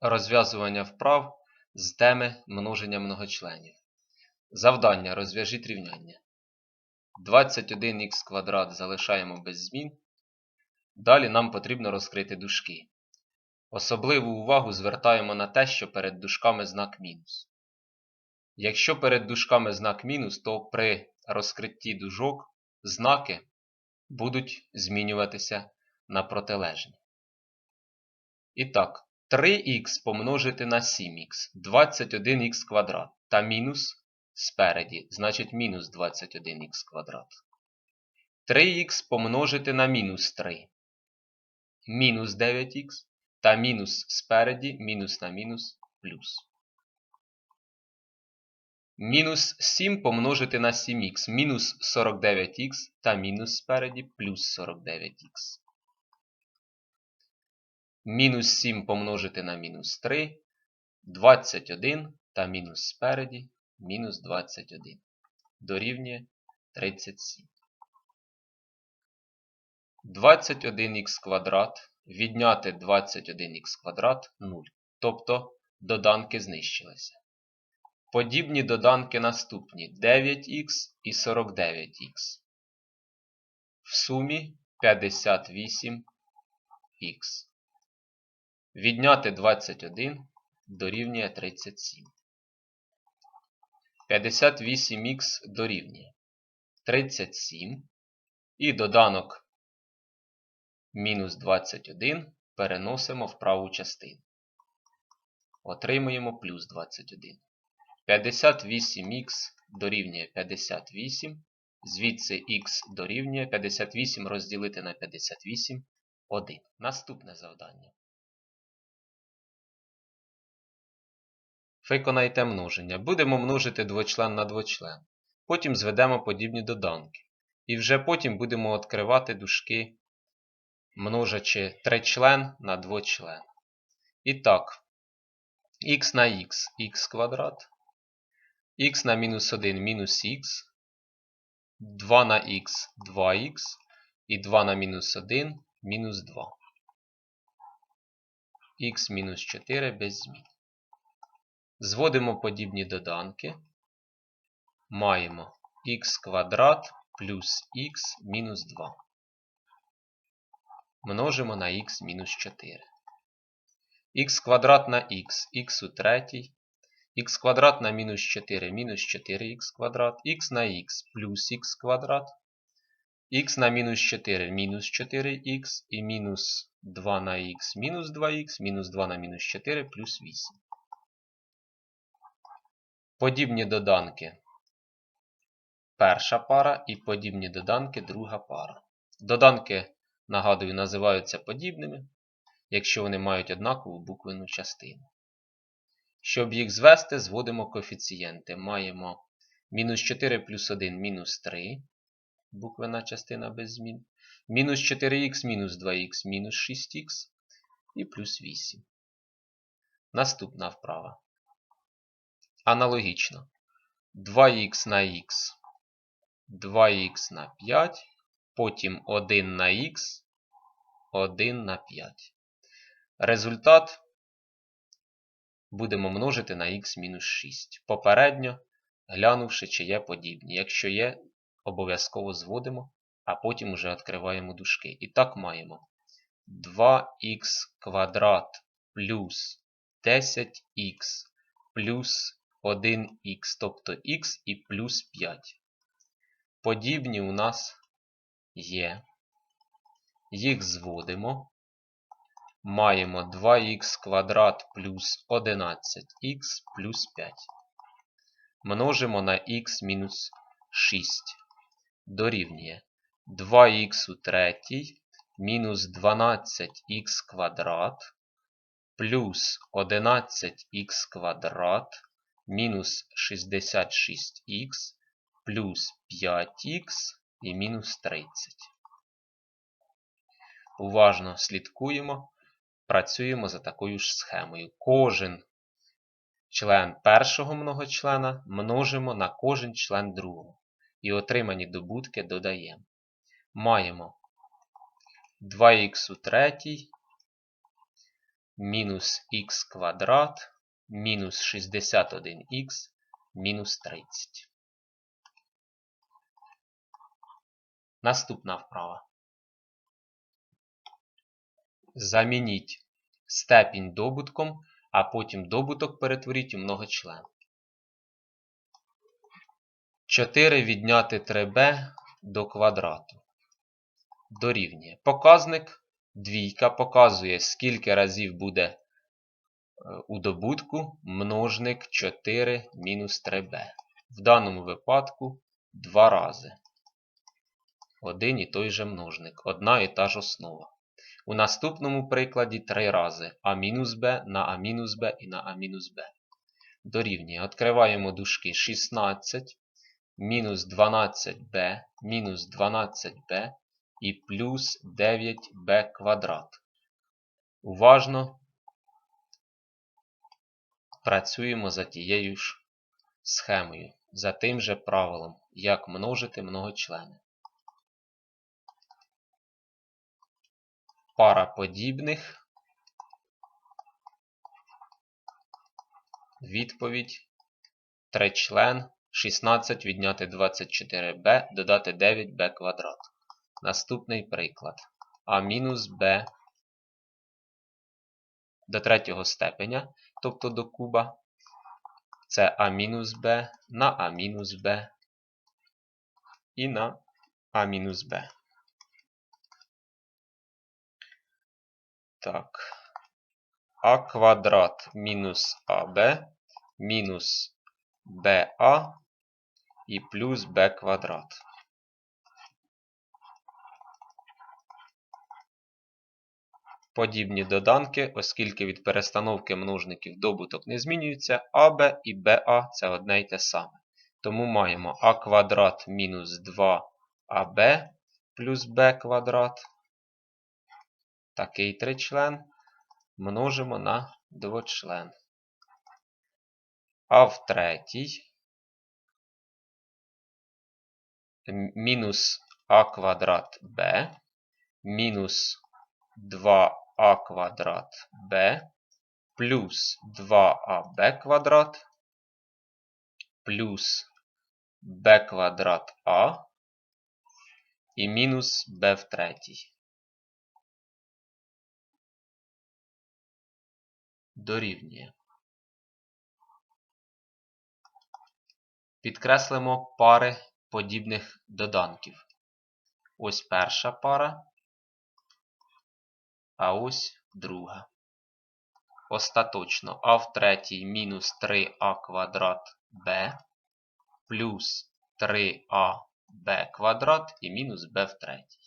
Розв'язування вправ з теми множення многочленів. Завдання розв'яжіть рівняння. 21х квадрат залишаємо без змін. Далі нам потрібно розкрити дужки. Особливу увагу звертаємо на те, що перед дужками знак мінус. Якщо перед дужками знак мінус, то при розкритті дужок знаки будуть змінюватися на протилежні. І так, 3х помножити на 7х, 21х квадрат та мінус спереді, значить мінус 21х квадрат. 3х помножити на мінус 3, мінус 9х та мінус спереді, мінус на мінус плюс. Мінус 7 помножити на 7х, мінус 49х та мінус спереді плюс 49х. Мінус 7 помножити на мінус 3, 21 та мінус спереді, мінус 21. Дорівнює 37. 21х квадрат відняти 21х квадрат 0. Тобто доданки знищилися. Подібні доданки наступні 9х і 49х. В сумі 58х. Відняти 21 дорівнює 37. 58х дорівнює 37. І доданок мінус 21 переносимо в праву частину. Отримуємо плюс 21. 58х дорівнює 58. Звідси х дорівнює 58 розділити на 58 1. Наступне завдання. Виконайте множення. Будемо множити двочлен на двочлен. Потім зведемо подібні доданки. І вже потім будемо відкривати дужки, множачи тричлен на двочлен. І так, х на х х квадрат, х на мінус 1 мінус х, 2 на х 2х і 2 на мінус 1 мінус 2. х мінус 4 без змін. Зводимо подібні доданки. Маємо х квадрат плюс х мінус 2. Множимо на х мінус 4. х квадрат на х, х у третій. х квадрат на мінус 4 мінус 4х квадрат, х на х плюс х квадрат, х на мінус 4 мінус 4х і мінус 2 на х мінус 2х, мінус 2 на мінус 4 плюс 8. Подібні доданки перша пара і подібні доданки друга пара. Доданки, нагадую, називаються подібними, якщо вони мають однакову буквену частину. Щоб їх звести, зводимо коефіцієнти. Маємо мінус 4 плюс 1 мінус 3, буквена частина без змін, мінус 4х мінус 2х мінус 6х і плюс 8. Наступна вправа. Аналогічно. 2х на х, 2х на 5, потім 1 на х, 1 на 5. Результат будемо множити на х мінус 6. Попередньо глянувши, чи є подібні. Якщо є, обов'язково зводимо, а потім вже відкриваємо дужки. І так маємо 2х квадрат плюс 10х плюс 1х, тобто х і плюс 5. Подібні у нас є. Їх зводимо. Маємо 2х квадрат плюс 11х плюс 5. Множимо на х мінус 6. Дорівнює 2х у третій мінус 12х квадрат плюс 11х квадрат мінус 66х плюс 5х і мінус 30. Уважно слідкуємо, працюємо за такою ж схемою. Кожен член першого многочлена множимо на кожен член другого. І отримані добутки додаємо. Маємо 2х у третій мінус х квадрат мінус 61х мінус 30. Наступна вправа. Замініть степінь добутком, а потім добуток перетворіть у многочлен. 4 відняти 3b до квадрату. Дорівнює. Показник двійка показує, скільки разів буде у добутку множник 4 мінус 3b. В даному випадку 2 рази. Один і той же множник, одна і та ж основа. У наступному прикладі 3 рази а мінус b на а мінус b і на а мінус b. Дорівнює. Відкриваємо дужки 16 мінус 12b мінус 12b і плюс 9b квадрат. Уважно працюємо за тією ж схемою, за тим же правилом, як множити многочлени. Пара подібних. Відповідь тричлен 16 відняти 24b додати 9b квадрат. Наступний приклад. А мінус b до третього степеня, тобто до куба. Це а мінус b на а мінус b і на а мінус b. Так. а квадрат мінус аб мінус ba і плюс b квадрат. Подібні доданки, оскільки від перестановки множників добуток не змінюється, АБ і БА це одне й те саме. Тому маємо а квадрат мінус 2аб плюс b квадрат. Такий тричлен множимо на двочлен. А в третій мінус а квадрат b мінус 2а квадрат b плюс 2аб квадрат плюс b квадрат а і мінус b в третій. Дорівнює. Підкреслимо пари подібних доданків. Ось перша пара, а ось друга. Остаточно а в третій мінус 3а квадрат Б плюс 3аб квадрат і мінус b в третій.